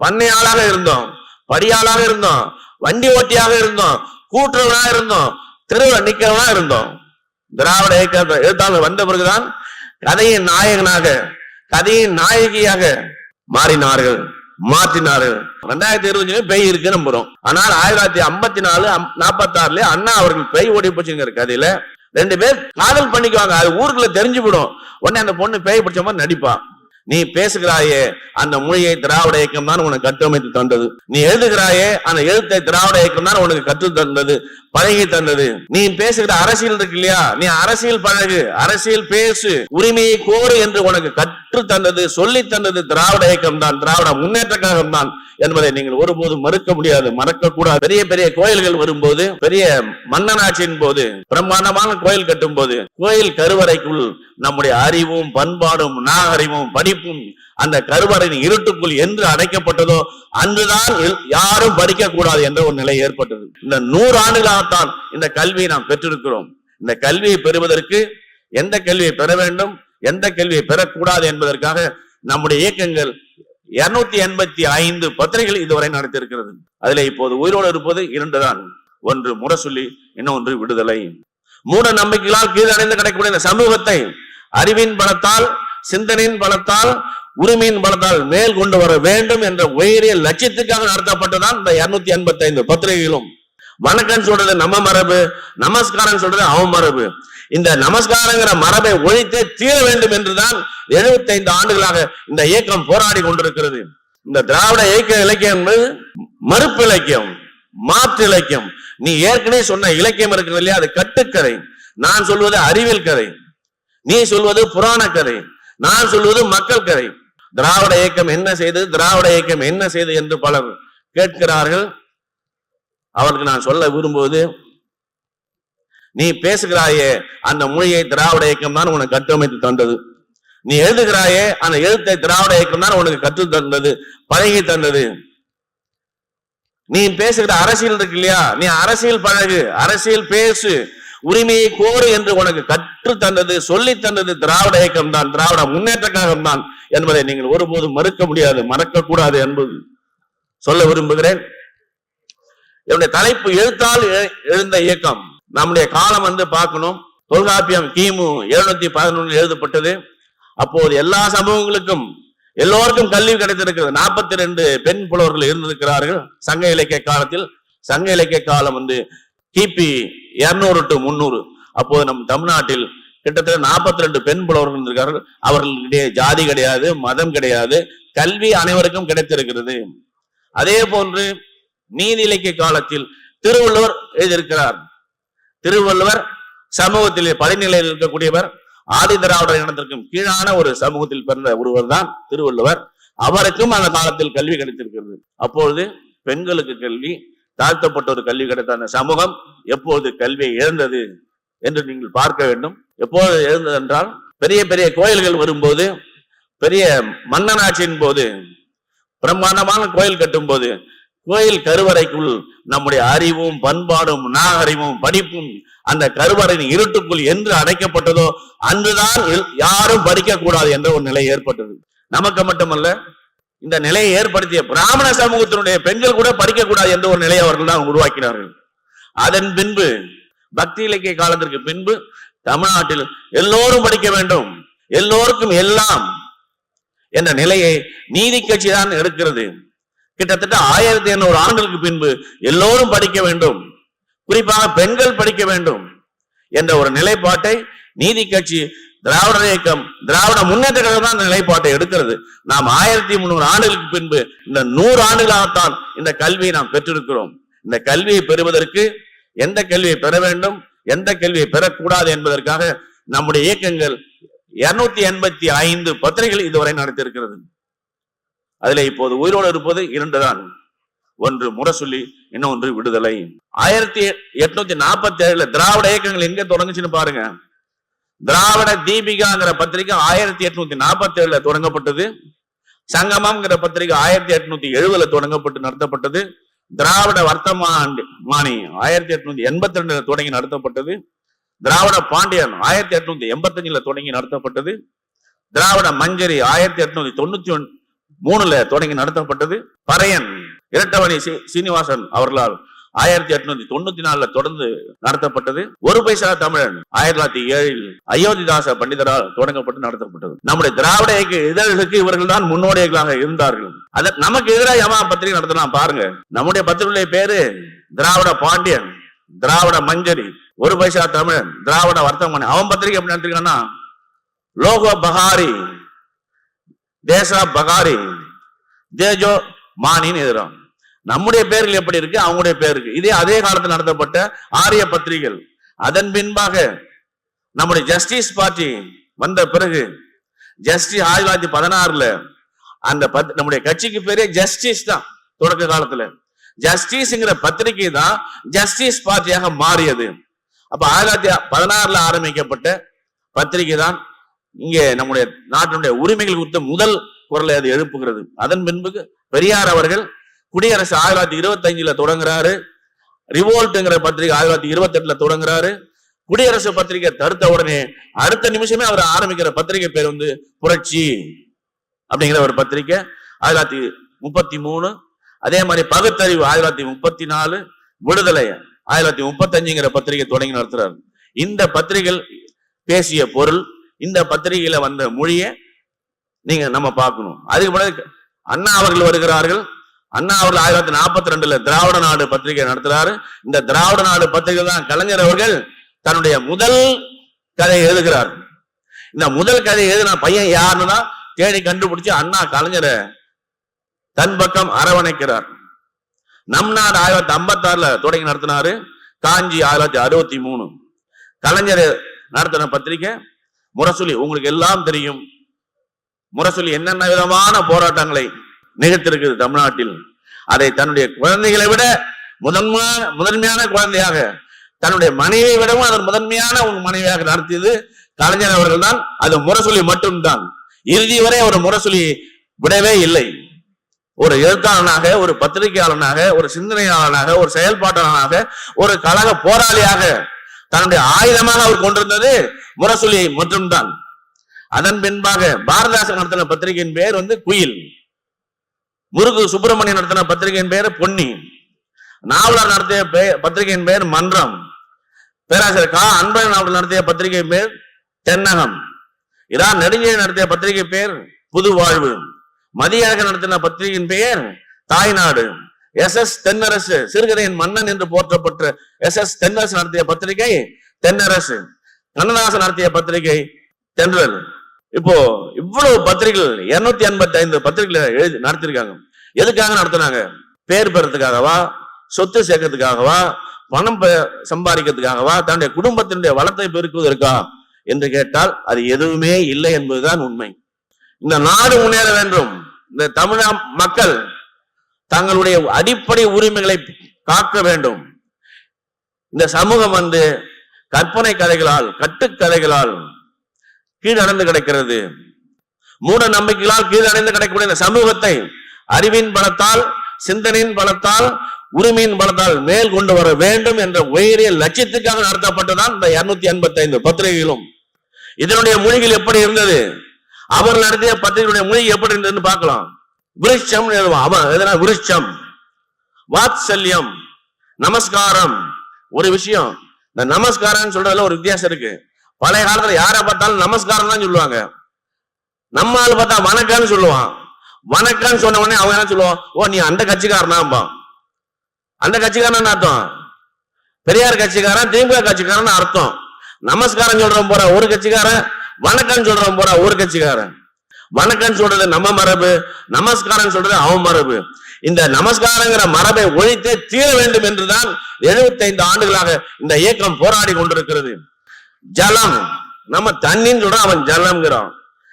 பண்ணையாளாக இருந்தோம் படியாளாக இருந்தோம் வண்டி ஓட்டியாக இருந்தோம் கூட்டுறவனாக இருந்தோம் தெருவில் நிக்கிறவனா இருந்தோம். திராவிட இயக்க எழுத்தாளர் வந்த பிறகுதான் கதையின் நாயகனாக கதையின் நாயகியாக மாறினார்கள் மாற்றினார்கள். ரெண்டாயிரத்தி இருபது பேய் இருக்கு நம்புறோம். ஆனால் ஆயிரத்தி தொள்ளாயிரத்தி ஐம்பத்தி நாலு நாற்பத்தி ஆறுல அண்ணா அவர்கள் பேய் ஓடி போச்சுங்கிற கதையில ரெண்டு பேர் காதல் பண்ணிக்குவாங்க. அது ஊருக்குள்ள தெரிஞ்சு விடும் உடனே அந்த பொண்ணு பேய் பிடிச்ச மாதிரி நடிப்பான் நீ பேசுகிறாயே அந்த மொழியை திராவிட இயக்கம் தான் உனக்கு கட்டமைத்து தந்தது. நீ எழுதுகிறாயே அந்த எழுத்தை திராவிட இயக்கம் தான் உனக்கு கற்று தந்தது பழகி தந்தது. நீ பேசுகிற அரசியல் இருக்கு இல்லையா? நீ அரசியல் பழகு அரசியல் பேசு உரிமையை கோரு என்று உனக்கு கற்று தந்தது சொல்லி தந்தது திராவிட இயக்கம் தான் திராவிட முன்னேற்ற கழகம் தான் என்பதை நீங்கள் ஒருபோதும் மறுக்க முடியாது மறக்க கூடாது. பெரிய பெரிய கோயில்கள் வரும்போது பெரிய மன்னனாட்சியின் போது பிரம்மாண்டமான கோயில் கட்டும் போது கோயில் கருவறைக்குள் நம்முடைய அறிவும் பண்பாடும் நாகரிகமும் படி படிப்பும் அந்த கருவறையின் இருட்டுக்குள் என்று அடைக்கப்பட்டதோ அன்றுதான் யாரும் படிக்க கூடாது என்ற ஒரு நிலை ஏற்பட்டது. இந்த நூறு ஆண்டுகளாகத்தான் இந்த கல்வியை நாம் பெற்றிருக்கிறோம். இந்த கல்வியை பெறுவதற்கு எந்த கல்வியை பெற வேண்டும் எந்த கல்வியை பெறக்கூடாது என்பதற்காக நம்முடைய இயக்கங்கள் இருநூத்தி எண்பத்தி ஐந்து பத்திரிகைகள் இதுவரை நடத்தியிருக்கிறது. அதுல இப்போது உயிரோடு இருப்பது இரண்டுதான். ஒன்று முரசொல்லி இன்னொன்று விடுதலை. மூட நம்பிக்கைகளால் கீழடைந்து கிடைக்கக்கூடிய இந்த சமூகத்தை அறிவின் பலத்தால் சிந்தனையின் பலத்தால் உரிமையின் பலத்தால் மேல் கொண்டு வர வேண்டும் என்ற உயரிய லட்சியத்துக்காக நடத்தப்பட்டதான் இந்த இருநூத்தி எண்பத்தி ஐந்து பத்திரிகைகளும் வணக்கம் சொல்றது நம்ம மரபு நமஸ்காரம் சொல்றது அவன் மரபு. இந்த நமஸ்காரங்கிற மரபை ஒழித்தே தீர வேண்டும் என்றுதான் 75 ஆண்டுகளாக இந்த இயக்கம் போராடி கொண்டிருக்கிறது. இந்த திராவிட இயக்க இலக்கியம் என்பது மறுப்பு இலக்கியம் மாற்று இலக்கியம். நீ ஏற்கனவே சொன்ன இலக்கியம் இருக்கிறது இல்லையா? அது கட்டுக்கதை. நான் சொல்வது அறிவியல் கதை. நீ சொல்வது புராண கதை நான் சொல்வது மக்கள் கதை திராவிட இயக்கம் என்ன செய்தது திராவிட இயக்கம் என்ன செய்தது என்று பலர் கேட்கிறார்கள். அவருக்கு நான் சொல்ல விரும்புவது நீ பேசுகிறாயே அந்த மொழியை திராவிட இயக்கம் தான் உனக்கு கட்டமைத்து தந்தது. நீ எழுதுகிறாயே அந்த எழுத்தை திராவிட இயக்கம் தான் உனக்கு கற்று தந்தது பழகி தந்தது. நீ பேசுகிற அரசியல் இருக்கு இல்லையா? நீ அரசியல் பழகு அரசியல் பேசு. உரிமையை கோரு என்று உனக்கு கற்று தந்தது சொல்லி தந்தது திராவிட இயக்கம் தான் திராவிட முன்னேற்ற கழகம் தான் என்பதை நீங்கள் ஒருபோதும் மறுக்க முடியாது மறக்க கூடாது என்பது சொல்ல விரும்புகிறேன். என்னுடைய தலைப்பு எழுத்தால் எழுந்த இயக்கம். நம்முடைய காலம் வந்து பார்க்கணும். தொல்காப்பியம் கிமு எழுநூத்தி பதினொன்னு எழுதப்பட்டது. அப்போது எல்லா சமூகங்களுக்கும் எல்லோருக்கும் கல்வி கிடைத்திருக்கிறது. நாற்பத்தி ரெண்டு பெண் புலவர்கள் இருந்திருக்கிறார்கள் சங்க இலக்கிய காலத்தில். சங்க இலக்கிய காலம் வந்து கிபி இருநூறு டு முன்னூறு அப்போது நம் தமிழ்நாட்டில் கிட்டத்தட்ட நாற்பத்தி ரெண்டு பெண் புலவர்கள் இருந்திருக்கார்கள். அவர்களிடையே ஜாதி கிடையாது மதம் கிடையாது கல்வி அனைவருக்கும் கிடைத்திருக்கிறது. அதே போன்று நீதி இலக்கிய காலத்தில் திருவள்ளுவர் எழுதியிருக்கிறார். திருவள்ளுவர் சமூகத்திலே படிநிலையில் இருக்கக்கூடியவர். ஆதிதிராவிடர் இனத்திற்கும் கீழான ஒரு சமூகத்தில் பிறந்த ஒருவர் தான் திருவள்ளுவர். அவருக்கும் அந்த காலத்தில் கல்வி கிடைத்திருக்கிறது. அப்பொழுது பெண்களுக்கு கல்வி தாழ்த்தப்பட்ட ஒரு கல்வி கிடைத்த சமூகம் எப்போது கல்வியை இழந்தது என்று நீங்கள் பார்க்க வேண்டும். எப்போது இழந்தது என்றால் பெரிய பெரிய கோயில்கள் வரும்போது பெரிய மன்னனாட்சியின் போது பிரம்மாண்டமான கோயில் கட்டும் போது கோயில் கருவறைக்குள் நம்முடைய அறிவும் பண்பாடும் நாகரிகமும் படிப்பும் அந்த கருவறையின் இருட்டுக்குள் என்று அடைக்கப்பட்டதோ அன்றுதான் யாரும் படிக்க கூடாது என்ற ஒரு நிலை ஏற்பட்டது. நமக்கு மட்டுமல்ல இந்த நிலையை ஏற்படுத்திய பிராமண சமூகத்தினுடைய பெண்கள் கூட படிக்க கூடாது என்ற ஒரு நிலையை அவர்கள் தான் உருவாக்கினார்கள். அதன் பின்பு பக்தி இலக்கிய காலத்திற்கு பின்பு தமிழ்நாட்டில் எல்லோரும் படிக்க வேண்டும். எல்லோருக்கும் எல்லாம் என்ற நிலையை நீதி கட்சி தான் எடுக்கிறது. கிட்டத்தட்ட ஆயிரத்தி எண்ணூறு ஆண்டுகளுக்கு பின்பு எல்லோரும் படிக்க வேண்டும். குறிப்பாக பெண்கள் படிக்க வேண்டும் என்ற ஒரு நிலைப்பாட்டை நீதி கட்சி திராவிட இயக்கம் திராவிட முன்னேற்ற கழகம் தான் இந்த நிலைப்பாட்டை எடுக்கிறது. நாம் ஆயிரத்தி முன்னூறு ஆண்டுகளுக்கு பின்பு இந்த நூறு ஆண்டுகளாகத்தான் இந்த கல்வியை நாம் பெற்றிருக்கிறோம். இந்த கல்வியை பெறுவதற்கு எந்த கல்வியை பெற வேண்டும் எந்த கல்வியை பெறக்கூடாது என்பதற்காக நம்முடைய இயக்கங்கள் இருநூத்தி எண்பத்தி ஐந்து பத்திரிகைகள் இதுவரை நடத்தியிருக்கிறது. அதுல இப்போது உயிரோடு இருப்பது இரண்டுதான். ஒன்று முரசொல்லி இன்னொன்று விடுதலை. ஆயிரத்தி எட்நூத்தி நாற்பத்தி ஏழுல திராவிட இயக்கங்கள் எங்க தொடங்குச்சுன்னு பாருங்க. திராவிட தீபிகாங்கிற பத்திரிகை ஆயிரத்தி எட்நூத்தி நாற்பத்தி ஏழுல தொடங்கப்பட்டது. சங்கமம்ங்கிற பத்திரிகை ஆயிரத்தி எட்நூத்தி எழுபதுல தொடங்கப்பட்டு நடத்தப்பட்டது. திராவிட வர்த்தமான் மாணி ஆயிரத்தி எட்நூத்தி எண்பத்தி ரெண்டுல தொடங்கி நடத்தப்பட்டது. திராவிட பாண்டியன் ஆயிரத்தி எட்நூத்தி எண்பத்தஞ்சுல தொடங்கி நடத்தப்பட்டது. திராவிட மஞ்சரி ஆயிரத்தி எட்நூத்தி தொண்ணூத்தி ஒன் மூணுல தொடங்கி நடத்தப்பட்டது. பறையன் இரட்டவணி சீனிவாசன் அவர்களால் ஆயிரத்தி எட்நூத்தி தொண்ணூத்தி நாலுல தொடர்ந்து நடத்தப்பட்டது. ஒரு பைசா தமிழன் ஆயிரத்தி தொள்ளாயிரத்தி ஏழில் அயோத்திதாச பண்டிதரால் தொடங்கப்பட்டு நடத்தப்பட்டது. நம்முடைய திராவிட இயக்க இதழ்களுக்கு இவர்கள் தான் முன்னோடிகளாக இருந்தார்கள். அத நமக்கு எதிராக யமா பத்திரிகை நடத்தலாம் பாருங்க. நம்முடைய பத்திரிகை பேரு திராவிட பாண்டியன் திராவிட மஞ்சரி ஒரு பைசா தமிழன் திராவிட வர்த்தமானி அவன் பத்திரிகை எப்படி நடத்திருக்கான்னா லோகோ பகாரி தேசா பகாரி தேஜோ மானின்னு எதிரான் நம்முடைய பேர்கள் எப்படி இருக்கு? அவங்களுடைய பேருக்கு இதே அதே காலத்தில் நடத்தப்பட்ட ஆரிய பத்திரிகைகள். அதன் பின்பாக நம்முடைய ஜஸ்டிஸ் பார்ட்டி வந்த பிறகு ஜஸ்டிஸ் ஆயிரத்தி தொள்ளாயிரத்தி பதினாறுல அந்த பத்- நம்முடைய கட்சிக்கு பேரே ஜஸ்டிஸ் தான் தொடக்க காலத்துல. ஜஸ்டிஸ்ங்கிற பத்திரிகை தான் ஜஸ்டிஸ் பார்ட்டியாக மாறியது. அப்ப ஆயிரத்தி தொள்ளாயிரத்தி பதினாறுல ஆரம்பிக்கப்பட்ட பத்திரிகை தான் இங்கே நம்முடைய நாட்டினுடைய உரிமைகள் குறித்த முதல் குரலை அது எழுப்புகிறது. அதன் பின்பு பெரியார் அவர்கள் குடியரசு ஆயிரத்தி தொள்ளாயிரத்தி இருபத்தி அஞ்சுல தொடங்குறாரு. ரிவோல்ட்டுங்கிற பத்திரிகை ஆயிரத்தி தொள்ளாயிரத்தி இருபத்தி எட்டுல தொடங்குறாரு. குடியரசு பத்திரிகை தடுத்த உடனே அடுத்த நிமிஷமே அவர் ஆரம்பிக்கிற பத்திரிகை பேர் வந்து புரட்சி அப்படிங்கிற ஒரு பத்திரிகை. ஆயிரத்தி தொள்ளாயிரத்தி முப்பத்தி மூணு அதே மாதிரி பகுத்தறிவு ஆயிரத்தி தொள்ளாயிரத்தி முப்பத்தி நாலு விடுதலை ஆயிரத்தி தொள்ளாயிரத்தி முப்பத்தஞ்சுங்கிற பத்திரிகை தொடங்கி நடத்துறாரு. இந்த பத்திரிகைகள் பேசிய பொருள் இந்த பத்திரிகையில வந்த மொழியை நீங்க நம்ம பார்க்கணும். அதுக்கு பிறகு அண்ணா அவர்கள் வருகிறார்கள். அண்ணா அவர்கள் ஆயிரத்தி நாற்பத்தி ரெண்டுல திராவிட நாடு பத்திரிகை நடத்துறாரு. இந்த திராவிட நாடு பத்திரிகை தான் கலைஞர் அவர்கள் தன்னுடைய முதல் கதையை எழுதுகிறார். இந்த முதல் கதை எழுதின பையன் யாருன்னா தேடி கண்டுபிடிச்சு அண்ணா கலைஞரை தன் பக்கம் அரவணைக்கிறார். நம் நாடு ஆயிரத்தி ஐம்பத்தி ஆறுல தொடங்கி நடத்தினாரு. காஞ்சி ஆயிரத்தி அறுபத்தி மூணு. கலைஞர் நடத்தின பத்திரிகை முரசொலி உங்களுக்கு எல்லாம் தெரியும். முரசொலி என்னென்ன விதமான போராட்டங்களை நிகழ்த்திருக்குது தமிழ்நாட்டில். அதை தன்னுடைய குழந்தைகளை விட முதன்மையான முதன்மையான குழந்தையாக தன்னுடைய மனைவியை விடவும் அதன் முதன்மையான ஒரு மனைவியாக நடத்தியது கலைஞர் அவர்கள் தான். அது முரசொலி மட்டும்தான். இறுதி வரை ஒரு முரசொலி விடவே இல்லை. ஒரு எழுத்தாளனாக ஒரு பத்திரிகையாளனாக ஒரு சிந்தனையாளனாக ஒரு செயல்பாட்டாளனாக ஒரு கழக போராளியாக தன்னுடைய ஆயுதமாக அவர் கொண்டிருந்தது முரசொலியை மட்டும்தான். அதன் பின்பாக பாரதாசன் நடத்தின பத்திரிகையின் பெயர் வந்து குயில். முருகு சுப்பிரமணியன் நடத்தின பத்திரிகையின் பெயர் பொன்னி நாவலர் நடத்திய பெயர் பத்திரிகையின் பெயர் மன்றம். பேராசிரியர் கா. அன்பழகன் அவர்கள் நடத்திய பத்திரிகை பேர் தென்னகம். இரா. நெடுஞ்செழியன் நடத்திய பத்திரிகை பெயர் புது வாழ்வு மதியழகன் நடத்தின பத்திரிகையின் பெயர் தாய்நாடு. எஸ். எஸ். தென்னரசு. சிறுகதையின் மன்னன் என்று போற்றப்பட்ட எஸ். எஸ். தென்னரசு நடத்திய பத்திரிகை தென்னரசு. கண்ணதாசன் நடத்திய பத்திரிகை தென்றல். இப்போ இவ்வளவு பத்திரிகைகள் இருநூத்தி எண்பத்தி ஐந்து பத்திரிகைகளை எழுதி நடத்திருக்காங்க எதுக்காக நடத்துனாங்க? பேர் பெறத்துக்காகவா? சொத்து சேர்க்கறதுக்காகவா? பணம் பெ- சம்பாதிக்கிறதுக்காகவா? தன்னுடைய குடும்பத்தினுடைய வளத்தை பெருக்குவதற்கா? என்று கேட்டால் அது எதுவுமே இல்லை என்பதுதான் உண்மை. இந்த நாடு முன்னேற வேண்டும். இந்த தமிழ மக்கள் தங்களுடைய அடிப்படை உரிமைகளை காக்க வேண்டும். இந்த சமூகம் வந்து கற்பனை கதைகளால் கட்டுக்கதைகளால் கீழடைந்து கிடக்கிறது. மூட நம்பிக்கைகளால் கீழடைந்து கிடைக்கக்கூடிய இந்த சமூகத்தை அறிவின் பலத்தால் சிந்தனையின் பலத்தால் உரிமையின் பலத்தால் மேல் கொண்டு வர வேண்டும் என்ற உயரிய லட்சியத்துக்காக நடத்தப்பட்டதான் இந்த இருநூத்தி எண்பத்தி ஐந்து பத்திரிகைகளும். இதனுடைய மொழிகள் எப்படி இருந்தது? அவர் நடத்திய பத்திரிகையுடைய மொழி எப்படி இருந்ததுன்னு பார்க்கலாம். விருட்சம் அவன் எதனா விருட்சம். வாத்சல்யம். நமஸ்காரம். ஒரு விஷயம். இந்த நமஸ்காரம் சொல்றதுல ஒரு வித்தியாசம் இருக்கு. பழைய காலத்துல யாரை பார்த்தாலும் நமஸ்காரம் தான் சொல்லுவாங்க. நம்ம ஆள் பார்த்தா வணக்கம்னு சொல்லுவான். வணக்கம்னு சொன்ன உடனே அவன் என்ன சொல்லுவான்? ஓ நீ அந்த கட்சிக்காரனாம்பா அந்த கட்சிக்காரன் அர்த்தம்? பெரியார் கட்சிக்காரன் திமுக கட்சிக்காரன் அர்த்தம். நமஸ்காரம் சொல்றவன் போற ஒரு கட்சிக்காரன் வணக்கம் சொல்றவன் போற ஒரு கட்சிக்காரன். வணக்கம் சொல்றது நம்ம மரபு நமஸ்காரம் சொல்றது அவன் மரபு. இந்த நமஸ்காரங்கிற மரபை ஒழித்து தீர வேண்டும் என்றுதான் 75 ஆண்டுகளாக இந்த இயக்கம் போராடி கொண்டிருக்கிறது. ஜலம். நம்ம தண்ணின்னு சொல்றோம் அவன் ஜலம்ங்கிறான்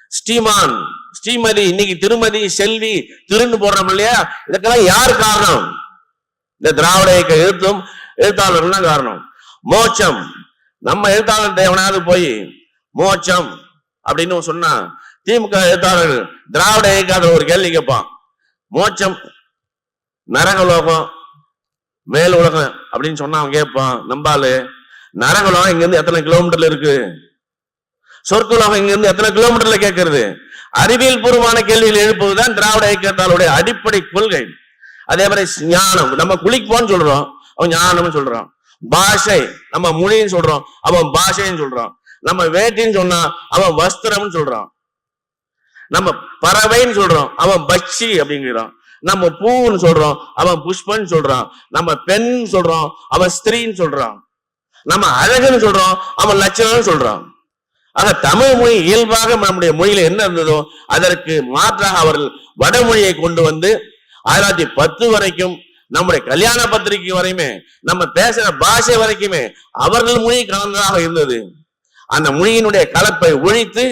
ஸ்ரீமான் ஸ்ரீமதி இன்னைக்கு திருமதி செல்வி திருன்னு போடுறோம் இல்லையா? இதுக்கெல்லாம் யார் காரணம்? இந்த திராவிட இயக்க எழுத்தும் எழுத்தாளர் தான் காரணம். மோட்சம். நம்ம எழுத்தாளர் தேவனாவது போய் மோட்சம் அப்படின்னு சொன்னா திமுக எழுத்தாளர்கள் திராவிட இயக்காளர் ஒரு கேள்வி கேட்பான். மோட்சம் நரகலோகம் மேல் உலகம் அப்படின்னு சொன்னா அவன் கேட்பான். நம்பாலு நரகுலம் இங்க இருந்து எத்தனை கிலோமீட்டர்ல இருக்கு? சொற்குலகம் இங்க இருந்து எத்தனை கிலோமீட்டர்ல கேட்கறது அறிவியல் பூர்வமான கேள்வியில் எழுப்புவதுதான் திராவிட இயக்கத்தாளுடைய அடிப்படை கொள்கை. அதே மாதிரி ஞானம் நம்ம குளிப்போன்னு சொல்றோம். அவன் ஞானம்னு சொல்றான். பாஷை நம்ம மொழின்னு சொல்றோம். அவன் பாஷைன்னு சொல்றான். நம்ம வேட்டின்னு சொன்னா அவன் வஸ்திரம்னு சொல்றான். நம்ம பறவைன்னு சொல்றோம். அவன் பட்சி அப்படிங்கிறான். நம்ம பூன்னு சொல்றோம். அவன் புஷ்பன்னு சொல்றான். நம்ம பெண் சொல்றோம். அவன் ஸ்திரீன்னு சொல்றான். நம்ம அழகுன்னு சொல்றோம் அவன் லட்சணம்னு சொல்றான். ஆக தமிழ் மொழி இயல்பாக நம்முடைய மொழியில என்ன இருந்ததோ அதற்கு மாற்றாக அவர்கள் வடமொழியை கொண்டு வந்து ஆயிரத்தி தொள்ளாயிரத்தி பத்து வரைக்கும் நம்முடைய கல்யாண பத்திரிகை வரையுமே நம்ம பேசுற பாஷை வரைக்குமே அவர்கள் மொழி கலந்ததாக இருந்தது. அந்த மொழியினுடைய கலப்பை ஒழித்து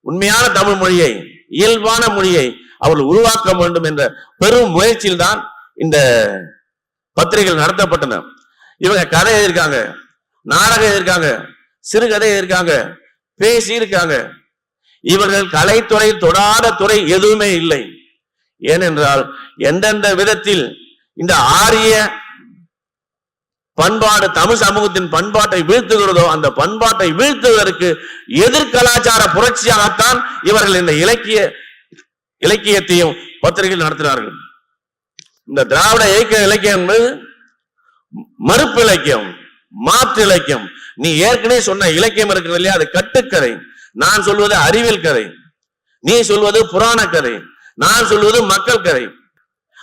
உண்மையான தமிழ் மொழியை இயல்பான மொழியை அவர்கள் உருவாக்க வேண்டும் என்ற பெரும் முயற்சியில் தான் இந்த பத்திரிகைகள் நடத்தப்பட்டன. இவங்க கதை எழுதியிருக்காங்க. நாடகம் எதிர்க்காங்க சிறுகதை எதிர்க்காங்க பேசி இருக்காங்க. இவர்கள் கலைத்துறை தொடாத துறை எதுவுமே இல்லை. ஏனென்றால் எந்தெந்த விதத்தில் இந்த ஆரிய பண்பாடு தமிழ் சமூகத்தின் பண்பாட்டை வீழ்த்துகிறதோ அந்த பண்பாட்டை வீழ்த்துவதற்கு எதிர்கலாச்சார புரட்சியாகத்தான் இவர்கள் இந்த இலக்கிய இலக்கியத்தையும் பத்திரிகையில் நடத்தினார்கள். இந்த திராவிட இயக்க இலக்கியம் என்பது மறுப்பு இலக்கியம். மாற்று இலக்கியம் நீ ஏற்கனவே சொன்ன இலக்கியம் இருக்கிறது இல்லையா? அது கட்டுக்கதை. நான் சொல்வது அறிவியல் கதை. நீ சொல்வது புராண கதை. நான் சொல்வது மக்கள் கதை.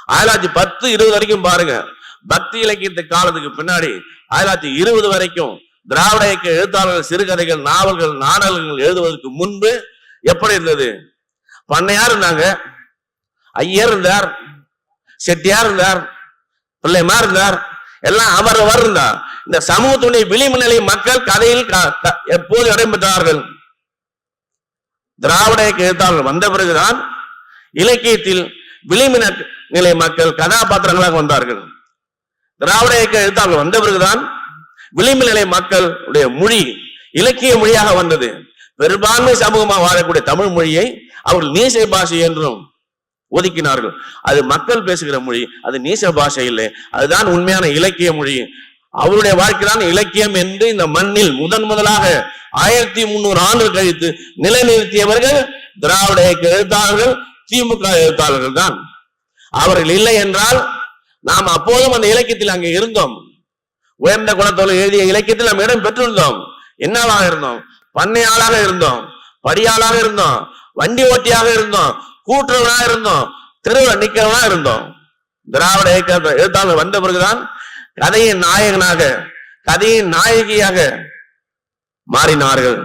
ஆயிரத்தி பத்து இருபது வரைக்கும் பாருங்க. பக்தி இலக்கியத்து காலத்துக்கு பின்னாடி ஆயிரத்தி இருபது வரைக்கும் திராவிட இயக்க எழுத்தாளர்கள் சிறுகதைகள் நாவல்கள் நாடகங்கள் எழுதுவதற்கு முன்பு எப்படி இருந்தது? பண்ணையார் இருந்தாங்க. ஐயர் இருந்தார். செட்டியார் இருந்தார். பிள்ளைமார் இருந்தார். எல்லாம் அவர் அவர் இந்த சமூகத்துடைய விளிம்பு நிலை மக்கள் கதையில் க- க- எப்போது இடம்பெற்றார்கள் திராவிட இயக்க எழுத்தாளர்கள் வந்த பிறகுதான் இலக்கியத்தில் விளிம்பு நிலை மக்கள் கதாபாத்திரங்களாக வந்தார்கள். திராவிட இயக்க எழுத்தாளர்கள் வந்த பிறகுதான் விளிம்பு நிலை மக்களுடைய மொழி இலக்கிய மொழியாக வந்தது. பெரும்பான்மை சமூகமாக வாழக்கூடிய தமிழ் மொழியை அவர்கள் நீசை பாஷை என்றும் ஒதுக்கினார்கள். அது மக்கள் பேசுகிற மொழி அது நீச பாஷை இல்லை. அதுதான் உண்மையான இலக்கிய மொழி. அவருடைய வாழ்க்கைதான் இலக்கியம் என்று இந்த மண்ணில் முதன் முதலாக ஆயிரத்தி முன்னூறு ஆண்டு கழித்து நிலைநிறுத்தியவர்கள் திராவிட இயக்க எழுத்தாளர்கள் திமுக எழுத்தாளர்கள் தான். அவர்கள் இல்லை என்றால் நாம் அப்போதும் அந்த இலக்கியத்தில் அங்கே இருந்தோம். உயர்ந்த குளத்தோடு எழுதிய இலக்கியத்தில் நாம் இடம் பெற்றிருந்தோம். என்னவாக இருந்தோம்? பண்ணையாளாக இருந்தோம். படியாளாக இருந்தோம். வண்டி ஓட்டியாக இருந்தோம். கூட்டுறவனா இருந்தோம் தெருவில் நிக்கிறவனா இருந்தோம். திராவிட இயக்க எழுத்தாளர் வந்த பிறகுதான் கதையின் நாயகனாக கதையின் நாயகியாக மாறினார்கள்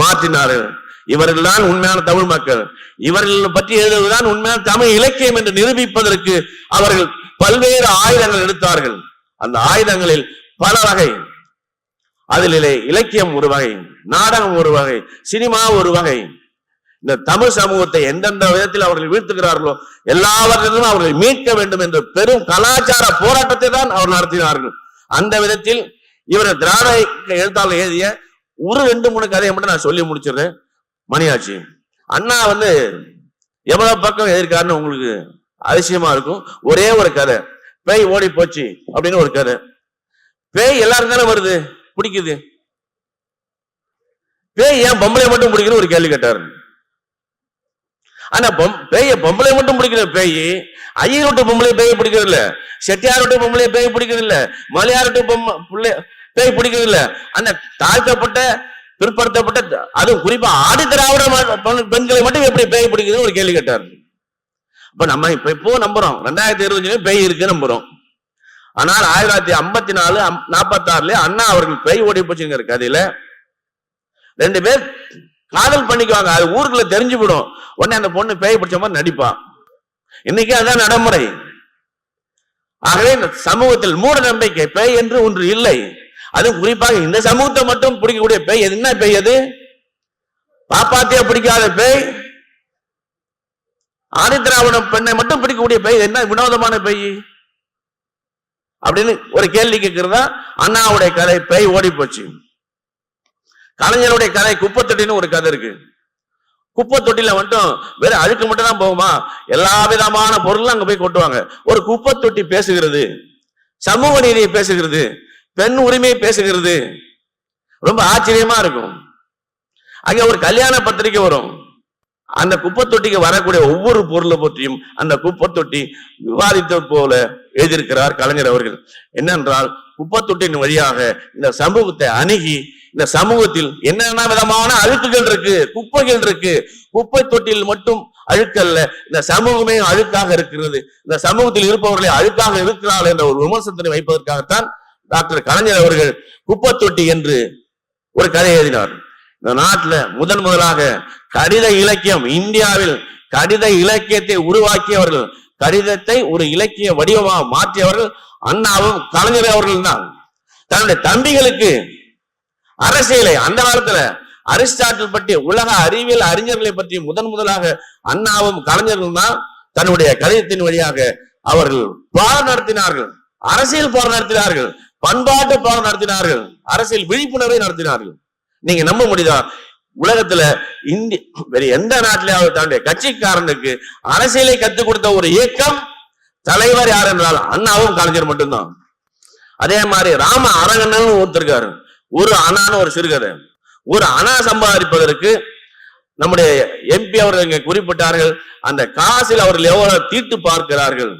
மாற்றினார்கள். இவர்கள் தான் உண்மையான தமிழ் மக்கள். இவர்கள் பற்றி எழுதுவதுதான் உண்மையான தமிழ் இலக்கியம் என்று நிரூபிப்பதற்கு அவர்கள் பல்வேறு ஆயுதங்கள் எடுத்தார்கள். அந்த ஆயுதங்களில் பல வகை. அதிலே இலக்கியம் ஒரு வகை நாடகம் ஒரு வகை சினிமா ஒரு வகை. இந்த தமிழ் சமூகத்தை எந்தெந்த விதத்தில் அவர்கள் வீழ்த்துகிறார்களோ எல்லாவற்றிலும் அவர்களை மீட்க வேண்டும் என்ற பெரும் கலாச்சார போராட்டத்தை தான் அவர் நடத்தினார்கள். அந்த விதத்தில் இவர் திராவிட எழுத்தாளர் எழுதிய ஒரு ரெண்டு மூணு கதையை மட்டும் நான் சொல்லி முடிச்சிடுறேன். மணியாட்சி அண்ணா வந்து எவ்வளவு பக்கம் எதிர்க்காருன்னு உங்களுக்கு அதிசயமா இருக்கும். ஒரே ஒரு கதை பேய் ஓடி போச்சு அப்படின்னு ஒரு கதை. பேய் எல்லாரும் தானே வருது? பிடிக்குது. பேய் ஏன் பொம்பளை மட்டும் பிடிக்குன்னு ஒரு கேள்வி கேட்டாரு. ஆனா பேய பொம்பளை மட்டும் பிடிக்கிற பேய். ஐயர் விட்டு பொம்பளை பேய் பிடிக்கிறது இல்ல செட்டியார் விட்டு பொம்பளை பேய பிடிக்கிறது இல்ல மலையார் விட்டு பிள்ளை பேய் பிடிக்கிறது இல்ல ஆனா தாழ்த்தப்பட்ட பிற்படுத்தப்பட்ட அதுவும் குறிப்பா ஆடி திராவிட பெண்- பெண்களை மட்டும் எப்படி பேய் பிடிக்குதுன்னு ஒரு கேள்வி கேட்டார். அப்ப நம்ம இப்ப இப்போ நம்புறோம்? ரெண்டாயிரத்தி இருபத்தஞ்சு பேய் இருக்கு நம்புறோம். ஆனால் ஆயிரத்தி தொள்ளாயிரத்தி ஐம்பத்தி நாலு நாற்பத்தி ஆறுல அண்ணா அவர்கள் பேய் ஓடி போச்சுங்கிற கதையில ரெண்டு பேர் காதல் பண்ணிக்குவாங்க. அது ஊருக்குள்ள தெரிஞ்சு விடும் உடனே அந்த பொண்ணு பேய் பிடிச்ச மாதிரி நடிப்பான். இன்னைக்கு அதான் நடைமுறை. ஆகவே இந்த சமூகத்தில் மூட நம்பிக்கை பேய் என்று ஒன்று இல்லை. அதுவும் குறிப்பாக இந்த சமூகத்தை மட்டும் பிடிக்கக்கூடிய பேய் என்ன பேய் அது? பாப்பாத்தியா பிடிக்காத பேய்? ஆதித்திராவிட பெண்ணை மட்டும் பிடிக்கக்கூடிய பேய் என்ன வினோதமான பேய்? அப்படின்னு ஒரு கேள்வி கேட்கிறதா? அண்ணாவுடைய கதை பேய் ஓடி போச்சு கலைஞருடைய கதை குப்பத்தொட்டின்னு ஒரு கதை இருக்கு. குப்பை தொட்டில மட்டும் வெறும் அழுக்கு மட்டும் தான் போகுமா? எல்லா விதமான பொருளும் அங்க போய் கொட்டுவாங்க. ஒரு குப்பை தொட்டி பேசுகிறது. சமூக நீதியை பேசுகிறது. பெண் உரிமையை பேசுகிறது. ரொம்ப ஆச்சரியமா இருக்கும். அங்க ஒரு கல்யாண பத்திரிக்கை வரும். அந்த குப்பை தொட்டிக்கு வரக்கூடிய ஒவ்வொரு பொருளை பற்றியும் அந்த குப்பை தொட்டி விவாதித்த போல எழுதியிருக்கிறார் கலைஞர் அவர்கள். என்னென்றால் குப்பை தொட்டியின் வழியாக இந்த சமூகத்தை அணுகி இந்த சமூகத்தில் என்னென்ன விதமான அழுக்குகள் இருக்கு குப்பைகள் இருக்கு குப்பை தொட்டியில் மட்டும் அழுக்கல்ல இந்த சமூகமே அழுக்காக இருக்கிறது. இந்த சமூகத்தில் இருப்பவர்களை அழுக்காக இருக்கிறார்கள் என்ற ஒரு விமர்சனத்தை வைப்பதற்காகத்தான் டாக்டர் கலைஞர் அவர்கள் குப்பை தொட்டி என்று ஒரு கதை எழுதினார். இந்த நாட்டுல முதன் முதலாக கடித இலக்கியம் இந்தியாவில் கடித இலக்கியத்தை உருவாக்கியவர்கள் கடிதத்தை ஒரு இலக்கிய வடிவமாக மாற்றியவர்கள் அண்ணாவும் கலைஞர் அவர்கள் தான். தன்னுடைய தம்பிகளுக்கு அரசியலை அந்த காலத்துல அரிஸ்டாட்டில் பற்றி உலக அறிவியல் அறிஞர்களை பற்றி முதன் முதலாக அண்ணாவும் கலைஞர்கள் தான் தன்னுடைய கடிதத்தின் வழியாக அவர்கள் பாடம் நடத்தினார்கள். அரசியல் பாடம் நடத்தினார்கள். பண்பாட்டு பாடம் நடத்தினார்கள். அரசியல் விழிப்புணர்வை நடத்தினார்கள். நீங்க நம்ப முடியுதா? உலகத்துல இந்திய வேற எந்த நாட்டிலேயாவது தன்னுடைய கட்சிக்காரனுக்கு அரசியலை கத்துக் கொடுத்த ஒரு இயக்கம் தலைவர் யார் என்றால் அண்ணாவும் கலைஞர் மட்டும்தான். அதே மாதிரி ராம அரங்கன்னு ஒருத்தருக்காரு ஒரு அணான்னு ஒரு சிறுகதை. ஒரு அணா சம்பாதிப்பதற்கு நம்முடைய எம்பி அவர்கள் இங்க குறிப்பிட்டார்கள் அந்த காசில் அவர்கள் எவ்வளவு தீட்டு பார்க்கிறார்கள்?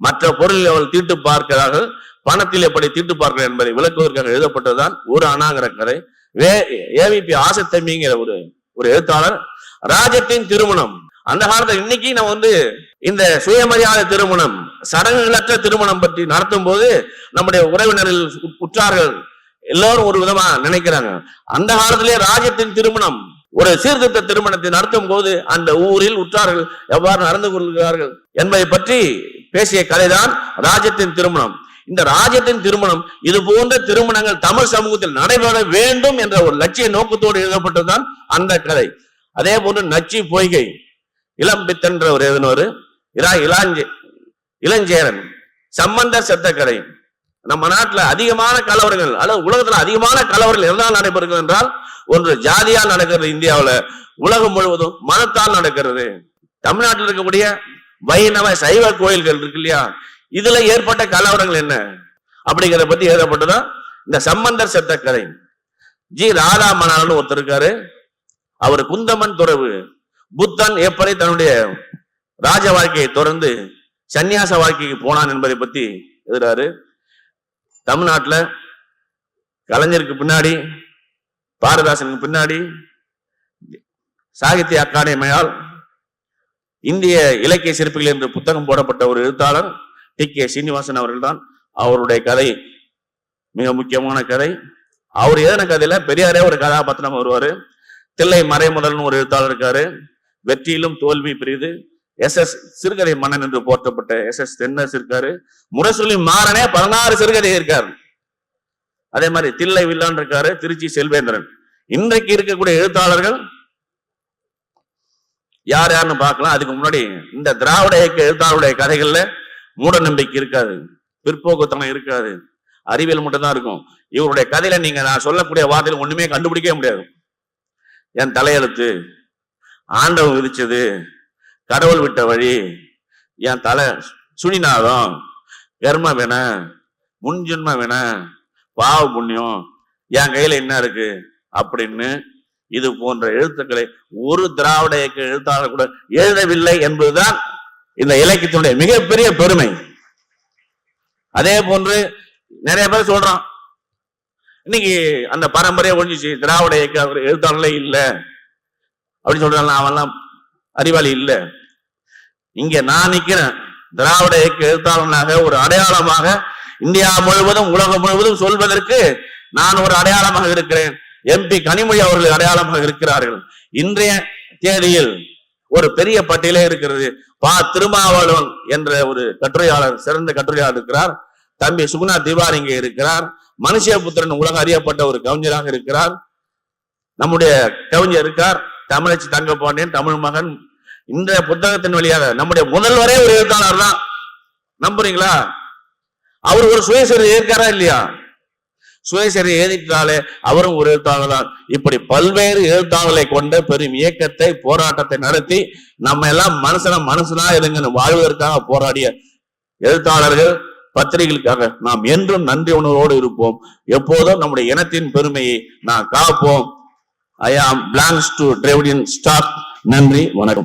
மற்ற பொருளில் அவர்கள் தீட்டு பார்க்கிறார்கள் பணத்தில் எப்படி தீட்டு பார்க்கிறார் என்பதை விளக்குவதற்காக எழுதப்பட்டதுதான் ஒரு அணாங்கிற கதை. வே ஏவிபி ஆசத்தம்பிங்கிற ஒரு ஒரு எழுத்தாளர் ராஜத்தின் திருமணம். அந்த காலத்துல இன்னைக்கு நம்ம வந்து இந்த சுயமரியாதை திருமணம் சடங்குகளற்ற திருமணம் பற்றி நடத்தும் போது நம்முடைய உறவினர்கள் உற்றார்கள். எல்லாரும் ஒரு விதமா நினைக்கிறாங்க. அந்த காலத்திலே ராஜத்தின் திருமணம் ஒரு சீர்திருத்த திருமணத்தை நடத்தும் போது அந்த ஊரில் உற்றார்கள் எவ்வாறு நடந்து கொள்கிறார்கள் என்பதை பற்றி பேசிய கதைதான் ராஜத்தின் திருமணம். இந்த ராஜத்தின் திருமணம் இது போன்ற திருமணங்கள் தமிழ் சமூகத்தில் நடைபெற வேண்டும் என்ற ஒரு லட்சிய நோக்கத்தோடு எழுதப்பட்டதுதான் அந்த கதை. அதே போன்று நச்சி பொய்கை இளம்பித்தன்ற ஒரு எழுதினவர் இரா இளாஞ்சே இளஞ்சேரன் சம்பந்தர் செத்த கதை. நம்ம நாட்டில் அதிகமான கலவரங்கள் அல்லது உலகத்துல அதிகமான கலவரங்கள் எதனால் நடைபெறுகிறது என்றால் ஒன்று ஜாதியால் நடக்கிறது இந்தியாவில் உலகம் முழுவதும் மதத்தால் நடக்கிறது. தமிழ்நாட்டில் இருக்கக்கூடிய வைணவ சைவ கோயில்கள் இருக்கு இல்லையா? இதுல ஏற்பட்ட கலவரங்கள் என்ன? அப்படிங்கிறத பத்தி எழுதப்பட்டதான் இந்த சம்பந்தர் செத்த கதை ஜி ராதாமணாலன் ஒருத்தர் இருக்காரு. அவர் குந்தமன் துறவு. புத்தன் எப்படி தன்னுடைய ராஜ வாழ்க்கையை தொடர்ந்து சந்நியாச வாழ்க்கைக்கு போனான் என்பதை பத்தி எழுதுறாரு. தமிழ்நாட்டில் கலைஞருக்கு பின்னாடி பாரதாசனுக்கு பின்னாடி சாகித்ய அகாடமியால் இந்திய இலக்கிய சிறப்புகள் என்று புத்தகம் போடப்பட்ட ஒரு எழுத்தாளர் டி. கே. சீனிவாசன் அவர்கள்தான் அவருடைய கதை. மிக முக்கியமான கதை. அவர் எழுதின கதையில பெரியாரே ஒரு கதாபாத்திரம் வருவாரு. தில்லை மறைமுதல்னு ஒரு எழுத்தாளர் இருக்காரு. வெற்றியிலும் தோல்வி பிரிது. எஸ் எஸ் சிறுகதை மன்னன் என்று போற்றப்பட்ட எஸ் எஸ் தென்னஸ் இருக்காரு. முரசொலி மாறனே பதினாறு சிறுகதை இருக்காரு. அதே மாதிரி தில்லை வில்லான் இருக்காரு திருச்சி செல்வேந்திரன். இன்றைக்கு இருக்கக்கூடிய எழுத்தாளர்கள் யார் யாருன்னு பார்க்கலாம். அதுக்கு முன்னாடி இந்த திராவிட இயக்க எழுத்தாளருடைய கதைகள்ல மூட நம்பிக்கை இருக்காது. பிற்போக்குத்தனம் இருக்காது. அறிவியல் மட்டும்தான் இருக்கும். இவருடைய கதையில நீங்க நான் சொல்லக்கூடிய வார்த்தையில ஒண்ணுமே கண்டுபிடிக்கவே முடியாது. என் தலையெழுத்து ஆண்டவன் விதிச்சது கடவுள் விட்ட வழி என் தலை சுனிநாதம் கர்ம வேண முன்ஜென்ம வேண பாவ புண்ணியம் என் கையில என்ன இருக்கு? அப்படின்னு இது போன்ற எழுத்துக்களை ஒரு திராவிட இயக்க எழுத்தாளர் கூட எழுதவில்லை என்பதுதான் இந்த இலக்கியத்தினுடைய மிகப்பெரிய பெருமை. அதே போன்று நிறைய பேர் சொல்றான் இன்னைக்கு அந்த பரம்பரையை ஒழிஞ்சிச்சு திராவிட இயக்க எழுத்தாளர்களே இல்லை. அப்படின்னு சொல்றாங்க அவன்லாம் அறிவாளி இல்லை. இங்க நான் நிக்கிறேன் திராவிட இயக்க எழுத்தாளனாக ஒரு அடையாளமாக இந்தியா முழுவதும் உலகம் முழுவதும் சொல்வதற்கு நான் ஒரு அடையாளமாக இருக்கிறேன். எம்பி கனிமொழி அவர்கள் அடையாளமாக இருக்கிறார்கள். இன்றைய தேதியில் ஒரு பெரிய பட்டியலே இருக்கிறது. பா. திருமாவளவன் என்ற ஒரு கட்டுரையாளர் சிறந்த கட்டுரையாளர் இருக்கிறார். தம்பி சுகுணா திவாரி இங்கே இருக்கிறார். மனுஷபுத்திரன் உலக அறியப்பட்ட ஒரு கவிஞராக இருக்கிறார். நம்முடைய கவிஞர் இருக்கார். தமிழச்சி தங்கப்பாண்டியன் தமிழ் மகன் இந்த புத்தகத்தின் வழியாக நம்முடைய முதல்வரே ஒரு எழுத்தாளர் தான். நம்புறீங்களா? அவர் ஒரு சுயசரி ஏற்காரா இல்லையா? சுயசரி எழுதிட்டாலே அவரும் ஒரு எழுத்தாளர் தான். இப்படி பல்வேறு எழுத்தாளர்களை கொண்ட பெரும் இயக்கத்தை போராட்டத்தை நடத்தி நம்ம எல்லாம் மனசுல மனசுனா இருங்கன்னு வாழ்வதற்காக போராடிய எழுத்தாளர்கள் பத்திரிகைகளுக்காக நாம் என்றும் நன்றி உணர்வோடு இருப்போம். எப்போதும் நம்முடைய இனத்தின் பெருமையை நாம் காப்போம். ஐ ஆம் பிளாங்ஸ் டு டிரைவிடியன் ஸ்டாக் நன்றி வணக்கம்.